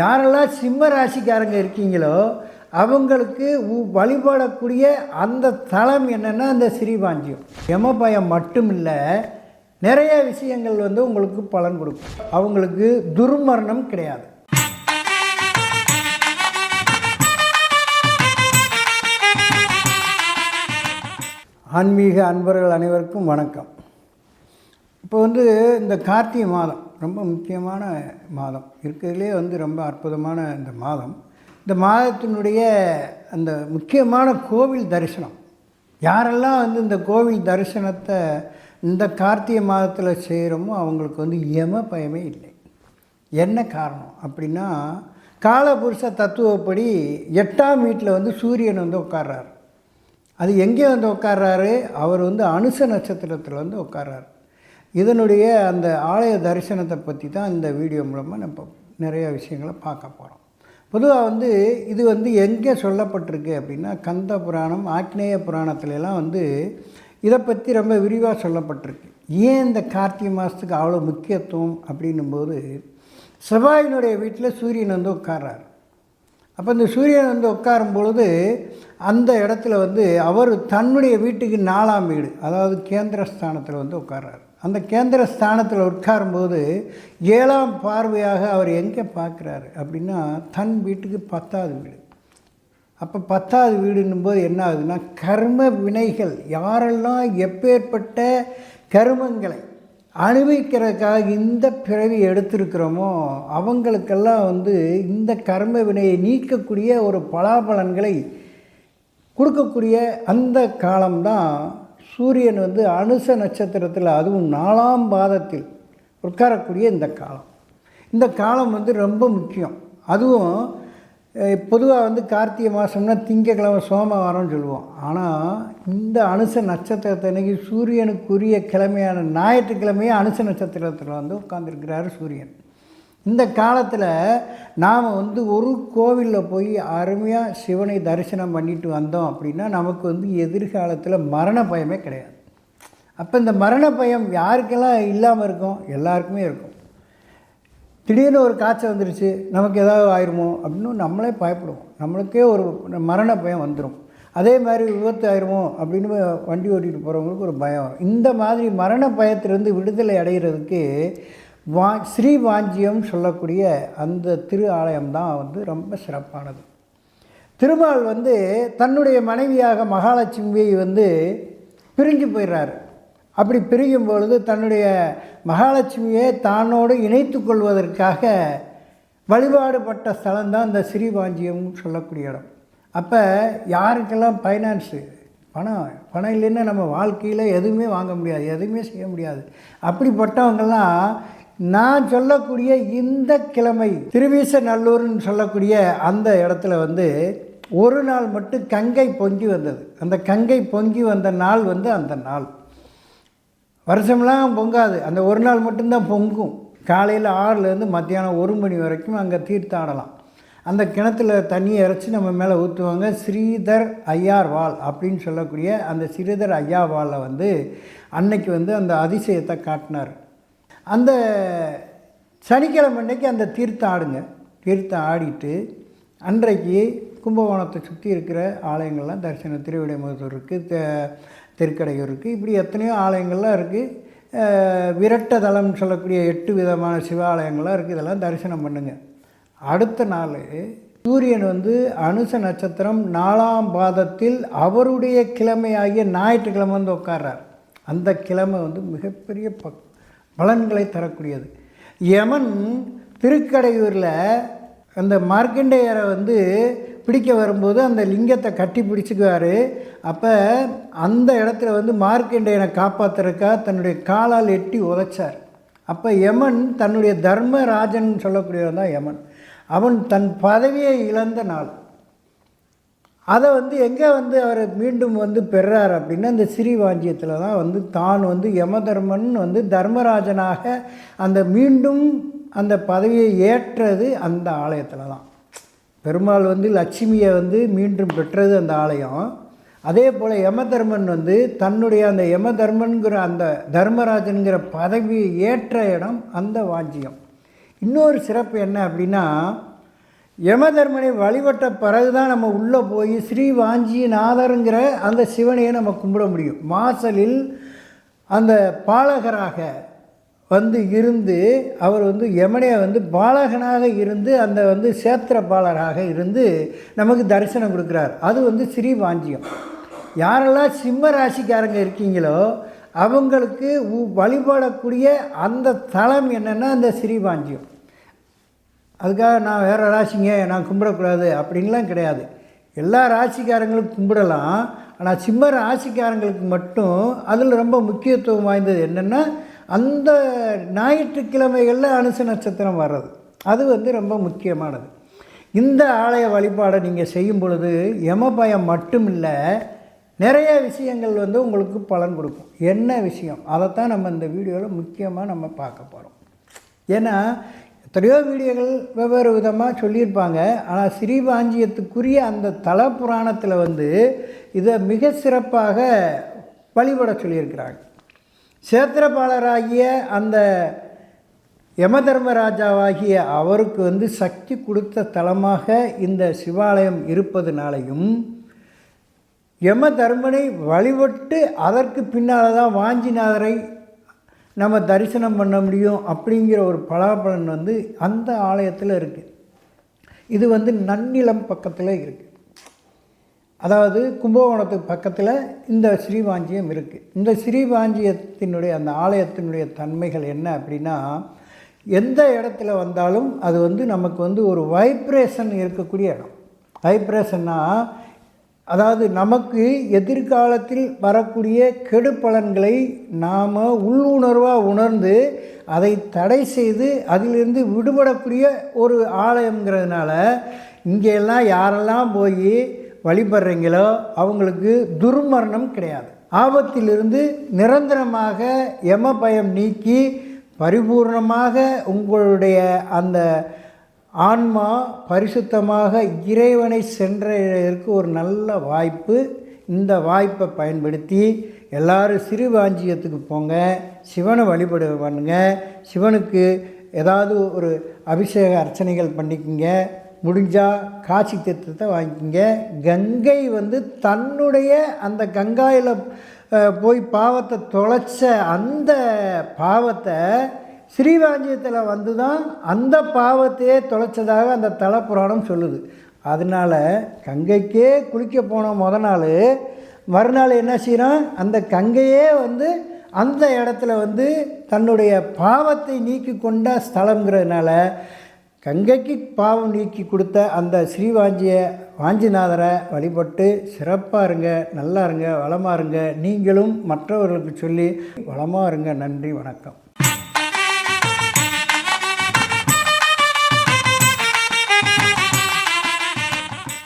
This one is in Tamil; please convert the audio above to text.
யாரெல்லாம் சிம்ம ராசிக்காரங்க இருக்கீங்களோ அவங்களுக்கு வழிபடக்கூடிய அந்த தலம் என்னென்னா அந்த ஸ்ரீபாஞ்சியம் யமபயம் மட்டும் இல்லை நிறைய விஷயங்கள் வந்து உங்களுக்கு பலன் கொடுக்கும். அவங்களுக்கு துர்மரணம் கிடையாது. ஆன்மீக அன்பர்கள் அனைவருக்கும் வணக்கம். இப்போ வந்து இந்த கார்த்திகை மாதம். ரொம்ப முக்கியமான மாதம். இருக்கிறதுலே வந்து ரொம்ப அற்புதமான இந்த மாதம். இந்த மாதத்தினுடைய அந்த முக்கியமான கோவில் தரிசனம். யாரெல்லாம் வந்து இந்த கோவில் தரிசனத்தை இந்த கார்த்திகை மாதத்தில் செய்கிறோமோ அவங்களுக்கு வந்து எம பயமே இல்லை. என்ன காரணம் அப்படின்னா காலபுருஷ தத்துவப்படி எட்டாம் வீட்டில் வந்து சூரியன் வந்து உட்கார்றாரு. அது எங்கே வந்து உட்கார்றாரு? அவர் வந்து அனுச நட்சத்திரத்தில் வந்து உட்கார்றாரு. இதனுடைய அந்த ஆலய தரிசனத்தை பற்றி தான் இந்த வீடியோ மூலமாக நம்ம நிறைய விஷயங்களை பார்க்க போகிறோம் பொதுவாக வந்து இது வந்து எங்கே சொல்லப்பட்டிருக்கு அப்படின்னா கந்த புராணம் ஆக்னேய புராணத்துலலாம் வந்து இதை பற்றி ரொம்ப விரிவாக சொல்லப்பட்டிருக்கு. ஏன் இந்த கார்த்திகை மாதத்துக்கு அவ்வளோ முக்கியத்துவம் அப்படின்னும்போது செவ்வாயினுடைய வீட்டில் சூரியன் வந்து உட்கார்றார். அப்போ இந்த சூரியன் வந்து உட்காரும் பொழுது அந்த இடத்துல வந்து அவர் தன்னுடைய வீட்டுக்கு நாலாம் வீடு அதாவது கேந்திரஸ்தானத்தில் வந்து உட்கார்றாரு. அந்த கேந்திர ஸ்தானத்தில் உட்காரும்போது ஏழாம் பார்வையாக அவர் எங்கே பார்க்குறாரு அப்படின்னா தன் வீட்டுக்கு பத்தாவது வீடு. அப்போ பத்தாவது வீடுன்னும் போது என்ன ஆகுதுன்னா கர்ம வினைகள் யாரெல்லாம் எப்பேற்பட்ட கர்மங்களை அனுபவிக்கிறதுக்காக இந்த பிறவி எடுத்திருக்கிறோமோ அவங்களுக்கெல்லாம் வந்து இந்த கர்ம வினையை நீக்கக்கூடிய ஒரு பலாபலன்களை கொடுக்கக்கூடிய அந்த காலம்தான் சூரியன் வந்து அனுச நட்சத்திரத்தில் அதுவும் நாலாம் பாதத்தில் உட்காரக்கூடிய இந்த காலம். இந்த காலம் வந்து ரொம்ப முக்கியம். அதுவும் பொதுவாக வந்து கார்த்திகை மாதம்னா திங்கக்கிழமை சோமவாரம்னு சொல்லுவோம். ஆனால் இந்த அனுச நட்சத்திரத்தன்னைக்கு சூரியனுக்குரிய கிழமையான ஞாயிற்றுக்கிழமையே அனுச நட்சத்திரத்தில் வந்து உட்காந்துருக்கிறாரு சூரியன். இந்த காலத்தில் நாம் வந்து ஒரு கோவிலில் போய் அருமையாக சிவனை தரிசனம் பண்ணிட்டு வந்தோம் அப்படின்னா நமக்கு வந்து எதிர்காலத்தில் மரண பயமே கிடையாது. அப்போ இந்த மரண பயம் யாருக்கெல்லாம் இல்லாமல் இருக்கும்? எல்லாருக்குமே இருக்கும். திடீர்னு ஒரு காய்ச்சல் வந்துருச்சு நமக்கு ஏதாவது ஆயிருமோ அப்படின்னு நம்மளே பயப்படுவோம். நம்மளுக்கே ஒரு மரண பயம் வந்துடும் அதே மாதிரி விபத்து ஆயிருமோ அப்படின்னு வண்டி ஓட்டிகிட்டு போகிறவங்களுக்கு ஒரு பயம் வரும். இந்த மாதிரி மரண பயத்திலிருந்து விடுதலை அடைகிறதுக்கு வா ஸ்ரீவாஞ்சியம் சொல்லக்கூடிய அந்த திரு ஆலயம் தான் வந்து ரொம்ப சிறப்பானது. திருமால் வந்து தன்னுடைய மனைவியாக மகாலட்சுமியை வந்து பிரிஞ்சு போயிடுறாரு அப்படி பிரியும் பொழுது தன்னுடைய மகாலட்சுமியை தானோடு இணைத்து கொள்வதற்காக வழிபாடுபட்ட ஸ்தலம்தான் இந்த ஸ்ரீவாஞ்சியம் சொல்லக்கூடிய இடம். அப்போ யாருக்கெல்லாம் ஃபைனான்ஸு பணம் பணம் இல்லைன்னா நம்ம வாழ்க்கையில் எதுவுமே வாங்க முடியாது எதுவுமே செய்ய முடியாது. அப்படிப்பட்டவங்கெல்லாம் நான் சொல்லக்கூடிய இந்த கிழமை திருவீச நல்லூர்னு சொல்லக்கூடிய அந்த இடத்துல வந்து ஒரு நாள் மட்டும் கங்கை பொங்கி வந்தது. அந்த கங்கை பொங்கி வந்த நாள் வந்து அந்த நாள். வருஷம்லாம் பொங்காது. அந்த ஒரு நாள் மட்டும்தான் பொங்கும். காலையில் ஆறுலேருந்து மத்தியானம் ஒரு மணி வரைக்கும் அங்கே தீர்த்தாடலாம். அந்த கிணத்துல தண்ணியை இறைச்சி நம்ம மேலே ஊற்றுவாங்க ஸ்ரீதர் ஐயார் வாள் அப்படின்னு சொல்லக்கூடிய அந்த ஸ்ரீதர் ஐயா வாளில் வந்து அன்னைக்கு வந்து அந்த அதிசயத்தை காட்டினார். அந்த சனிக்கிழமை அன்றைக்கி அந்த தீர்த்தம் ஆடுங்க. தீர்த்தம் ஆடிட்டு அன்றைக்கு கும்பகோணத்தை சுற்றி இருக்கிற ஆலயங்கள்லாம் தரிசனம் திருவிடைமுகத்தூர் இருக்குது தெ தெற்கடையூர் இருக்குது இப்படி எத்தனையோ ஆலயங்கள்லாம் இருக்குது விரட்ட தலம்னு சொல்லக்கூடிய எட்டு விதமான சிவாலயங்கள்லாம் இருக்குது இதெல்லாம் தரிசனம் பண்ணுங்கள் அடுத்த நாள் சூரியன் வந்து அனுச நட்சத்திரம் நாலாம் பாதத்தில் அவருடைய கிழமையாகிய ஞாயிற்றுக்கிழமை வந்து உட்கார்றார். அந்த கிழமை வந்து மிகப்பெரிய பக் பலன்களை தரக்கூடியது. யமன் திருக்கடையூரில் அந்த மார்க்கண்டேயரை வந்து பிடிக்க வரும்போது அந்த லிங்கத்தை கட்டி பிடிச்சிக்குவார். அப்போ அந்த இடத்துல வந்து மார்க்கண்டேயனை காப்பாற்றுறக்கா தன்னுடைய காலால் எட்டி உதைச்சார். அப்போ யமன் தன்னுடைய தர்மராஜன் சொல்லக்கூடியவன் தான் யமன். அவன் தன் பதவியை இழந்த நாள். அதை வந்து எங்கே வந்து அவர் மீண்டும் வந்து பெறார் அப்படின்னா இந்த வாஞ்சியத்தில் தான் வந்து தான் வந்து யமதர்மன் வந்து தர்மராஜனாக அந்த மீண்டும் அந்த பதவியை ஏற்றது அந்த ஆலயத்தில் தான் பெருமாள் வந்து லட்சுமியை வந்து மீண்டும் பெற்றது அந்த ஆலயம். அதே போல் யமதர்மன் வந்து தன்னுடைய அந்த யமதர்மன்கிற அந்த தர்மராஜனுங்கிற பதவியை ஏற்ற இடம் அந்த வாஞ்சியம். இன்னொரு சிறப்பு என்ன அப்படின்னா யமதர்மனை வழிபட்ட பிறகு தான் நம்ம உள்ளே போய் ஸ்ரீ வாஞ்சிநாதருங்கிற அந்த சிவனையை நம்ம கும்பிட முடியும். வாசலில் அந்த பாலகராக வந்து இருந்து அவர் வந்து யமனையை வந்து பாலகனாக இருந்து அந்த வந்து சேத்திர பாலராக இருந்து நமக்கு தரிசனம் கொடுக்குறார். அது வந்து ஸ்ரீ வாஞ்சியம். யாரெல்லாம் சிம்ம ராசிக்காரங்க இருக்கீங்களோ அவங்களுக்கு வழிபடக்கூடிய அந்த தலம் என்னென்னா அந்த ஸ்ரீவாஞ்சியம் அதுக்காக நான் வேறு ராசிங்க நான் கும்பிடக்கூடாது அப்படின்லாம் கிடையாது. எல்லா ராசிக்காரங்களும் கும்பிடலாம். ஆனால் சிம்ம ராசிக்காரங்களுக்கு மட்டும் அதில் ரொம்ப முக்கியத்துவம் வாய்ந்தது என்னென்னா அந்த ஞாயிற்றுக்கிழமைகளில் அனுச நட்சத்திரம் வர்றது. அது வந்து ரொம்ப முக்கியமானது. இந்த ஆலய வழிபாடை நீங்கள் செய்யும் பொழுது யம பயம் மட்டும் இல்லை நிறைய விஷயங்கள் வந்து உங்களுக்கு பலன் கொடுக்கும். என்ன விஷயம்? அதைத்தான் நம்ம இந்த வீடியோவில் முக்கியமாக நம்ம பார்க்க போகிறோம் ஏன்னா எத்தனையோ வீடியோகள் வெவ்வேறு விதமாக சொல்லியிருப்பாங்க. ஆனால் ஸ்ரீவாஞ்சியத்துக்குரிய அந்த தல புராணத்தில் வந்து இதை மிக சிறப்பாக வழிபட சொல்லியிருக்கிறாங்க. சேத்திரபாலராகிய அந்த யமதர்மராஜாவாகிய அவருக்கு வந்து சக்தி கொடுத்த தலமாக இந்த சிவாலயம் இருப்பதுனாலையும் யம தர்மனை வழிபட்டு அதற்கு பின்னால் தான் வாஞ்சிநாதரை நம்ம தரிசனம் பண்ண முடியும் அப்படிங்கிற ஒரு பலாபலன் வந்து அந்த ஆலயத்தில் இருக்குது இது வந்து நன்னிலம் பக்கத்தில் இருக்குது அதாவது கும்பகோணத்துக்கு பக்கத்தில் இந்த ஸ்ரீவாஞ்சியம் இருக்குது இந்த ஸ்ரீவாஞ்சியத்தினுடைய அந்த ஆலயத்தினுடைய தன்மைகள் என்ன அப்படின்னா எந்த இடத்துல வந்தாலும் அது வந்து நமக்கு வந்து ஒரு வைப்ரேஷன் இருக்கக்கூடிய இடம். வைப்ரேஷன்னா அதாவது நமக்கு எதிர்காலத்தில் வரக்கூடிய கெடு பலன்களை நாம் உள்ளுணர்வாக உணர்ந்து அதை தடை செய்து அதிலிருந்து விடுபடக்கூடிய ஒரு ஆலயங்கிறதுனால இங்கெல்லாம் யாரெல்லாம் போய் வழிபடுறீங்களோ அவங்களுக்கு துர்மரணம் கிடையாது. ஆபத்திலிருந்து நிரந்தரமாக எம பயம் நீக்கி பரிபூர்ணமாக உங்களுடைய அந்த ஆன்மா பரிசுத்தமாக இறைவனை சென்றதற்கு ஒரு நல்ல வாய்ப்பு. இந்த வாய்ப்பை பயன்படுத்தி எல்லாரும் சிறுவாஞ்சியத்துக்கு போங்க. சிவனை வழிபடு பண்ணுங்க சிவனுக்கு ஏதாவது ஒரு அபிஷேக அர்ச்சனைகள் பண்ணிக்கிங்க. முடிஞ்சால் காட்சி தீர்த்தத்தை வாங்கிக்கிங்க. கங்கை வந்து தன்னுடைய அந்த கங்காயில் போய் பாவத்தை தொலைச்ச அந்த பாவத்தை ஸ்ரீவாஞ்சியத்தில் வந்து தான் அந்த பாவத்தையே தொலைச்சதாக அந்த தலப்புராணம் சொல்லுது. அதனால் கங்கைக்கே குளிக்க போன முத நாள் மறுநாள் என்ன செய்கிறோம் அந்த கங்கையே வந்து அந்த இடத்துல வந்து தன்னுடைய பாவத்தை நீக்கி கொண்ட ஸ்தலங்கிறதுனால கங்கைக்கு பாவம் நீக்கி கொடுத்த அந்த ஸ்ரீவாஞ்சிய வாஞ்சிநாதரை வழிபட்டு சிறப்பாக இருங்க நல்லா இருங்க வளமாக இருங்க. நீங்களும் மற்றவர்களுக்கு சொல்லி வளமாக இருங்க. நன்றி வணக்கம்.